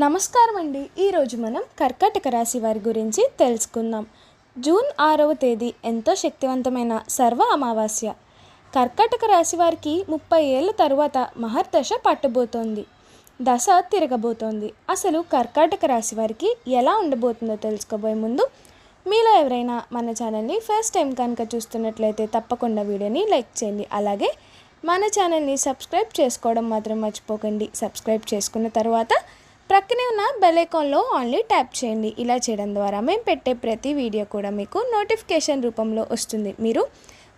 నమస్కారం అండి. ఈరోజు మనం కర్కాటక రాశి వారి గురించి తెలుసుకుందాం. జూన్ ఆరవ తేదీ ఎంతో శక్తివంతమైన సర్వ అమావాస్య. కర్కాటక రాశి వారికి ముప్పై ఏళ్ళ తరువాత మహర్దశ పట్టబోతోంది. దశ తిరగబోతోంది. అసలు కర్కాటక రాశి వారికి ఎలా ఉండబోతుందో తెలుసుకోబోయే ముందు మీలో ఎవరైనా మన ఛానల్ని ఫస్ట్ టైం కనుక చూస్తున్నట్లయితే తప్పకుండా వీడియోని లైక్ చేయండి. అలాగే మన ఛానల్ని సబ్స్క్రైబ్ చేసుకోవడం మాత్రం మర్చిపోకండి. సబ్స్క్రైబ్ చేసుకున్న తర్వాత ప్రక్కనే ఉన్న బెలైకాన్లో ఆన్లీ ట్యాప్ చేయండి. ఇలా చేయడం ద్వారా మేము పెట్టే ప్రతి వీడియో కూడా మీకు నోటిఫికేషన్ రూపంలో వస్తుంది. మీరు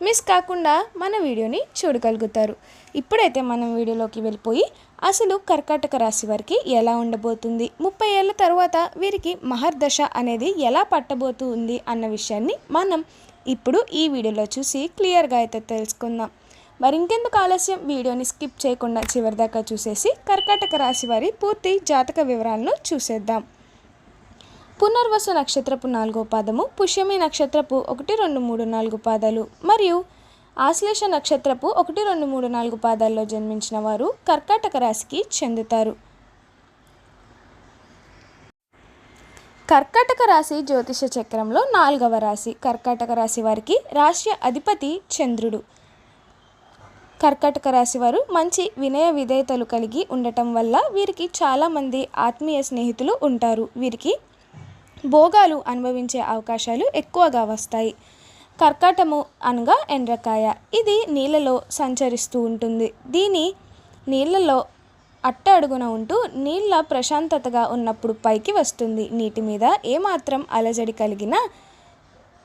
మిస్ కాకుండా మన వీడియోని చూడగలుగుతారు. ఇప్పుడైతే మనం వీడియోలోకి వెళ్ళిపోయి అసలు కర్కాటక రాశి వారికి ఎలా ఉండబోతుంది? ముప్పై ఏళ్ళ తర్వాత వీరికి మహర్దశ అనేది ఎలా పట్టబోతుంది అన్న విషయాన్ని మనం ఇప్పుడు ఈ వీడియోలో చూసి క్లియర్గా అయితే తెలుసుకుందాం. మరి ఇంకెందుకు ఆలస్యం? వీడియోని స్కిప్ చేయకుండా చివరిదాకా చూసేసి కర్కాటక రాశి వారి పూర్తి జాతక వివరాలను చూసేద్దాం. పునర్వసు నక్షత్రపు నాలుగో పాదము పుష్యమి నక్షత్రపు ఒకటి రెండు మూడు నాలుగు పాదాలు మరియు ఆశ్లేష నక్షత్రపు ఒకటి రెండు మూడు నాలుగు పాదాల్లో జన్మించిన వారు కర్కాటక రాశికి చెందుతారు. కర్కాటక రాశి జ్యోతిష చక్రంలో నాలుగవ రాశి. కర్కాటక రాశి వారికి రాష్ట్ర అధిపతి చంద్రుడు. కర్కాటక రాశి వారు మంచి వినయ విధేయతలు కలిగి ఉండటం వల్ల వీరికి చాలామంది ఆత్మీయ స్నేహితులు ఉంటారు. వీరికి భోగాలు అనుభవించే అవకాశాలు ఎక్కువగా వస్తాయి. కర్కాటము అనగా ఎండ్రకాయ. ఇది నీళ్ళలో సంచరిస్తూ ఉంటుంది. దీని నీళ్ళలో అట్ట అడుగున ఉంటూ నీళ్ళ ప్రశాంతతగా ఉన్నప్పుడు పైకి వస్తుంది. నీటి మీద ఏమాత్రం అలజడి కలిగినా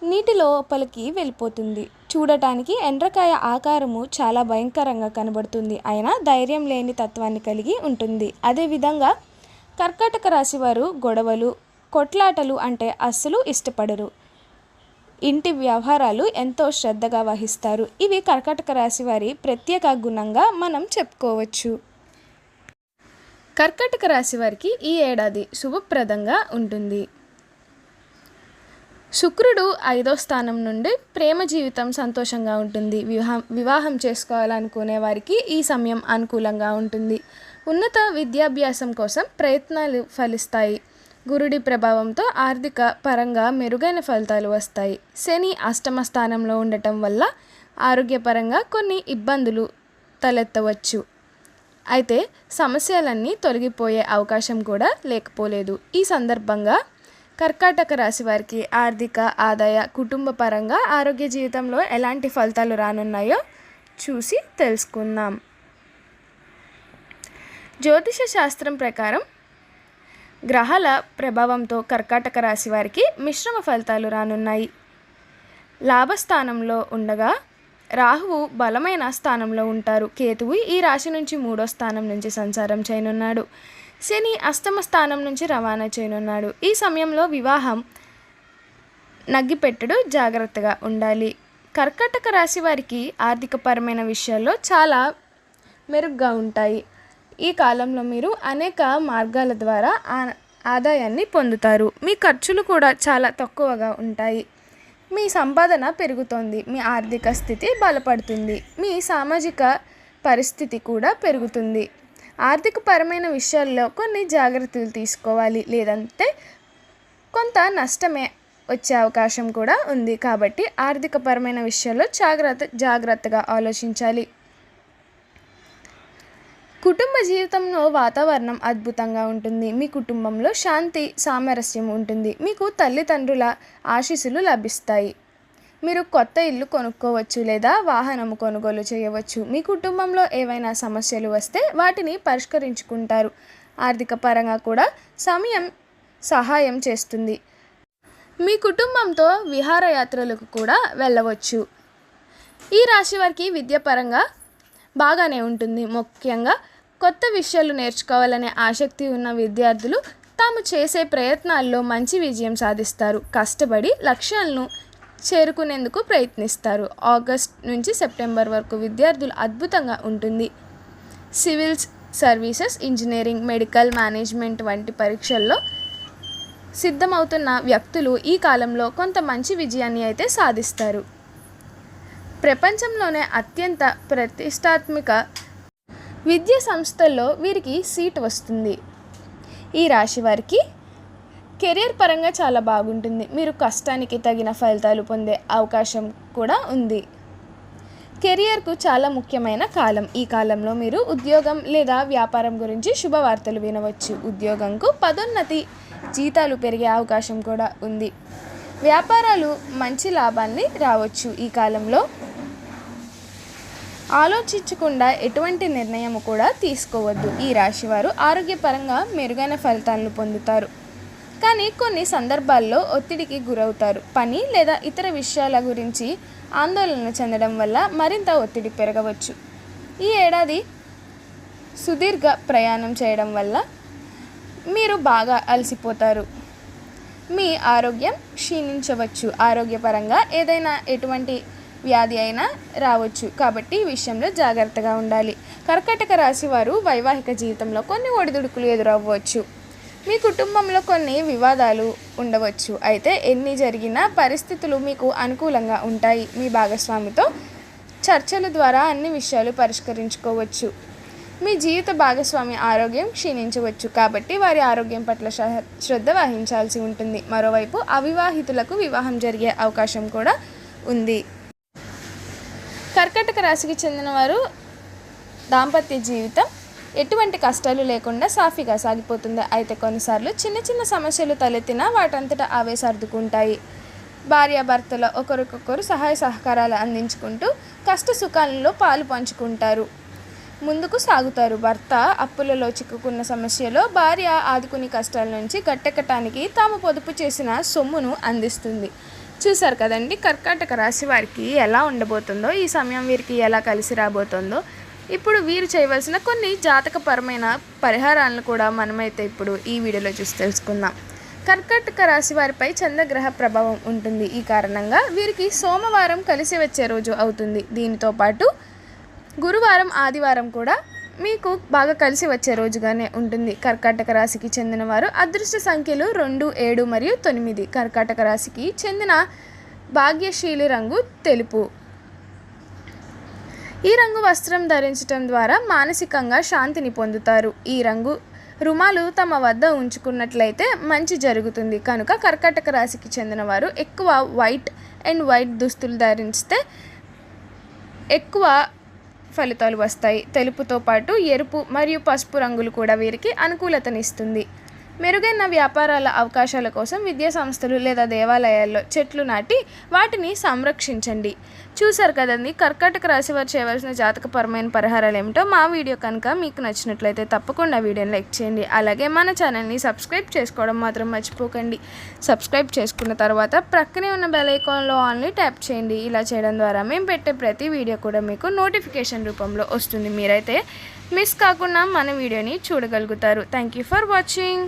నీటి లోపలికి వెళ్ళిపోతుంది. చూడటానికి ఎండ్రకాయ ఆకారము చాలా భయంకరంగా కనబడుతుంది. అయినా ధైర్యం లేని తత్వాన్ని కలిగి ఉంటుంది. అదేవిధంగా కర్కాటక రాశి వారు గొడవలు కొట్లాటలు అంటే అస్సలు ఇష్టపడరు. ఇంటి వ్యవహారాలు ఎంతో శ్రద్ధగా వహిస్తారు. ఇవి కర్కాటక రాశి వారి ప్రత్యేక గుణంగా మనం చెప్పుకోవచ్చు. కర్కాటక రాశి వారికి ఈ ఏడాది శుభప్రదంగా ఉంటుంది. శుక్రుడు ఐదో స్థానం నుండి ప్రేమ జీవితం సంతోషంగా ఉంటుంది. వివాహం వివాహం చేసుకోవాలనుకునే వారికి ఈ సమయం అనుకూలంగా ఉంటుంది. ఉన్నత విద్యాభ్యాసం కోసం ప్రయత్నాలు ఫలిస్తాయి. గురుడి ప్రభావంతో ఆర్థిక పరంగా మెరుగైన ఫలితాలు వస్తాయి. శని అష్టమ స్థానంలో ఉండటం వల్ల ఆరోగ్యపరంగా కొన్ని ఇబ్బందులు తలెత్తవచ్చు. అయితే సమస్యలన్నీ తొలగిపోయే అవకాశం కూడా లేకపోలేదు. ఈ సందర్భంగా కర్కాటక రాశి వారికి ఆర్థిక ఆదాయ కుటుంబ పరంగా ఆరోగ్య జీవితంలో ఎలాంటి ఫలితాలు రానున్నాయో చూసి తెలుసుకుందాం. జ్యోతిష శాస్త్రం ప్రకారం గ్రహాల ప్రభావంతో కర్కాటక రాశి వారికి మిశ్రమ ఫలితాలు రానున్నాయి. లాభస్థానంలో ఉండగా రాహువు బలమైన స్థానంలో ఉంటారు. కేతువు ఈ రాశి నుంచి మూడో స్థానం నుంచి సంచారం చేయనున్నాడు. శని అష్టమ స్థానం నుంచి రవాణా చేయనున్నాడు. ఈ సమయంలో వివాహం నగ్గిపెట్టడు జాగ్రత్తగా ఉండాలి. కర్కటక రాశి వారికి ఆర్థికపరమైన విషయాల్లో చాలా మెరుగ్గా ఉంటాయి. ఈ కాలంలో మీరు అనేక మార్గాల ద్వారా ఆ- ఆదాయాన్ని పొందుతారు. మీ ఖర్చులు కూడా చాలా తక్కువగా ఉంటాయి. మీ సంపాదన పెరుగుతోంది. మీ ఆర్థిక స్థితి బలపడుతుంది. మీ సామాజిక పరిస్థితి కూడా పెరుగుతుంది. ఆర్థికపరమైన విషయాల్లో కొన్ని జాగ్రత్తలు తీసుకోవాలి. లేదంటే కొంత నష్టమే వచ్చే అవకాశం కూడా ఉంది. కాబట్టి ఆర్థికపరమైన విషయాల్లో జాగ్రత్త జాగ్రత్తగా ఆలోచించాలి. కుటుంబ జీవితంలో వాతావరణం అద్భుతంగా ఉంటుంది. మీ కుటుంబంలో శాంతి సామరస్యం ఉంటుంది. మీకు తల్లిదండ్రుల ఆశీస్సులు లభిస్తాయి. మీరు కొత్త ఇల్లు కొనుక్కోవచ్చు లేదా వాహనం కొనుగోలు చేయవచ్చు. మీ కుటుంబంలో ఏవైనా సమస్యలు వస్తే వాటిని పరిష్కరించుకుంటారు. ఆర్థిక పరంగా కూడా సమయం సహాయం చేస్తుంది. మీ కుటుంబంతో విహారయాత్రలకు కూడా వెళ్ళవచ్చు. ఈ రాశి వారికి విద్యాపరంగా బాగానే ఉంటుంది. ముఖ్యంగా కొత్త విషయాలు నేర్చుకోవాలనే ఆసక్తి ఉన్న విద్యార్థులు తాము చేసే ప్రయత్నాల్లో మంచి విజయం సాధిస్తారు. కష్టపడి లక్ష్యాలను చేరుకునేందుకు ప్రయత్నిస్తారు. ఆగస్ట్ నుంచి సెప్టెంబర్ వరకు విద్యార్థులు అద్భుతంగా ఉంటుంది. Civils services engineering medical management వంటి పరీక్షల్లో సిద్ధమవుతున్న వ్యక్తులు ఈ కాలంలో కొంత మంచి విజయాన్ని అయితే సాధిస్తారు. ప్రపంచంలోనే అత్యంత ప్రతిష్టాత్మక విద్యా సంస్థల్లో వీరికి సీట్ వస్తుంది. ఈ రాశి వారికి కెరియర్ పరంగా చాలా బాగుంటుంది. మీరు కష్టానికి తగిన ఫలితాలు పొందే అవకాశం కూడా ఉంది. కెరియర్కు చాలా ముఖ్యమైన కాలం. ఈ కాలంలో మీరు ఉద్యోగం లేదా వ్యాపారం గురించి శుభవార్తలు వినవచ్చు. ఉద్యోగంకు పదోన్నతి జీతాలు పెరిగే అవకాశం కూడా ఉంది. వ్యాపారాలు మంచి లాభాన్ని రావచ్చు. ఈ కాలంలో ఆలోచించకుండా ఎటువంటి నిర్ణయం కూడా తీసుకోవద్దు. ఈ రాశివారు ఆరోగ్యపరంగా మెరుగైన ఫలితాలను పొందుతారు. కానీ కొన్ని సందర్భాల్లో ఒత్తిడికి గురవుతారు. పని లేదా ఇతర విషయాల గురించి ఆందోళన చెందడం వల్ల మరింత ఒత్తిడి పెరగవచ్చు. ఈ ఏడాది సుదీర్ఘ ప్రయాణం చేయడం వల్ల మీరు బాగా అలసిపోతారు. మీ ఆరోగ్యం క్షీణించవచ్చు. ఆరోగ్యపరంగా ఏదైనా ఎటువంటి వ్యాధి అయినా రావచ్చు. కాబట్టి ఈ విషయంలో జాగ్రత్తగా ఉండాలి. కర్కటక రాశి వారు వైవాహిక జీవితంలో కొన్ని ఒడిదుడుకులు ఎదురవ్వచ్చు. మీ కుటుంబంలో కొన్ని వివాదాలు ఉండవచ్చు. అయితే ఎన్ని జరిగినా పరిస్థితులు మీకు అనుకూలంగా ఉంటాయి. మీ భాగస్వామితో చర్చల ద్వారా అన్ని విషయాలు పరిష్కరించుకోవచ్చు. మీ జీవిత భాగస్వామి ఆరోగ్యం క్షీణించవచ్చు. కాబట్టి వారి ఆరోగ్యం పట్ల శ్ర- శ్రద్ధ వహించాల్సి ఉంటుంది. మరోవైపు అవివాహితులకు వివాహం జరిగే అవకాశం కూడా ఉంది. కర్కటక రాశికి చెందిన వారు దాంపత్య జీవితం ఎటువంటి కష్టాలు లేకుండా సాఫీగా సాగిపోతుంది. అయితే కొన్నిసార్లు చిన్న చిన్న సమస్యలు తలెత్తినా వాటంతటా అవే సర్దుకుంటాయి భార్యాభర్తల ఒకరికొకరు సహాయ సహకారాలు అందించుకుంటూ కష్ట సుఖాలలో పాలు పంచుకుంటారు. ముందుకు సాగుతారు. భర్త అప్పులలో చిక్కుకున్న సమస్యలో భార్య ఆదుకుని కష్టాల నుంచి గట్టెక్కటానికి తాము పొదుపు చేసిన సొమ్మును అందిస్తుంది. చూశారు కదండి కర్కాటక రాశి వారికి ఎలా ఉండబోతుందో ఈ సమయం వీరికి ఎలా కలిసి రాబోతుందో. ఇప్పుడు వీరు చేయవలసిన కొన్ని జాతకపరమైన పరిహారాలను కూడా మనమైతే ఇప్పుడు ఈ వీడియోలో చూసి తెలుసుకుందాం. కర్కాటక రాశి వారిపై చంద్రగ్రహ ప్రభావం ఉంటుంది. ఈ కారణంగా వీరికి సోమవారం కలిసి వచ్చే రోజు అవుతుంది. దీనితో పాటు గురువారం ఆదివారం కూడా మీకు బాగా కలిసి వచ్చే రోజుగానే ఉంటుంది. కర్కాటక రాశికి చెందిన వారు అదృష్ట సంఖ్యలు రెండు ఏడు మరియు తొమ్మిది. కర్కాటక రాశికి చెందిన భాగ్యశీలి రంగు తెలుపు. ఈ రంగు వస్త్రం ధరించటం ద్వారా మానసికంగా శాంతిని పొందుతారు. ఈ రంగు రుమాలు తమ వద్ద ఉంచుకున్నట్లయితే మంచి జరుగుతుంది. కనుక కర్కాటక రాశికి చెందిన వారు ఎక్కువ వైట్ అండ్ వైట్ దుస్తులు ధరిస్తే ఎక్కువ ఫలితాలు వస్తాయి. తెలుపుతో పాటు ఎరుపు మరియు పసుపు రంగులు కూడా వీరికి అనుకూలతనిస్తుంది. మెరుగైన వ్యాపారాల అవకాశాల కోసం విద్యా సంస్థలు లేదా దేవాలయాల్లో చెట్లు నాటి వాటిని సంరక్షించండి. చూసారు కదండి కర్కాటక రాశి వారు చేయవలసిన జాతకపరమైన పరిహారాలు ఏమిటో మా వీడియో కనుక మీకు నచ్చినట్లయితే తప్పకుండా వీడియోని లైక్ చేయండి. అలాగే మన ఛానల్ని సబ్స్క్రైబ్ చేసుకోవడం మాత్రం మర్చిపోకండి. సబ్స్క్రైబ్ చేసుకున్న తర్వాత ప్రక్కనే ఉన్న బెల్ ఐకాన్లో ఆన్లీ ట్యాప్ చేయండి. ఇలా చేయడం ద్వారా మేము పెట్టే ప్రతి వీడియో కూడా మీకు నోటిఫికేషన్ రూపంలో వస్తుంది. మీరైతే మిస్ కాకుండా మన వీడియోని చూడగలుగుతారు. Thank you for watching.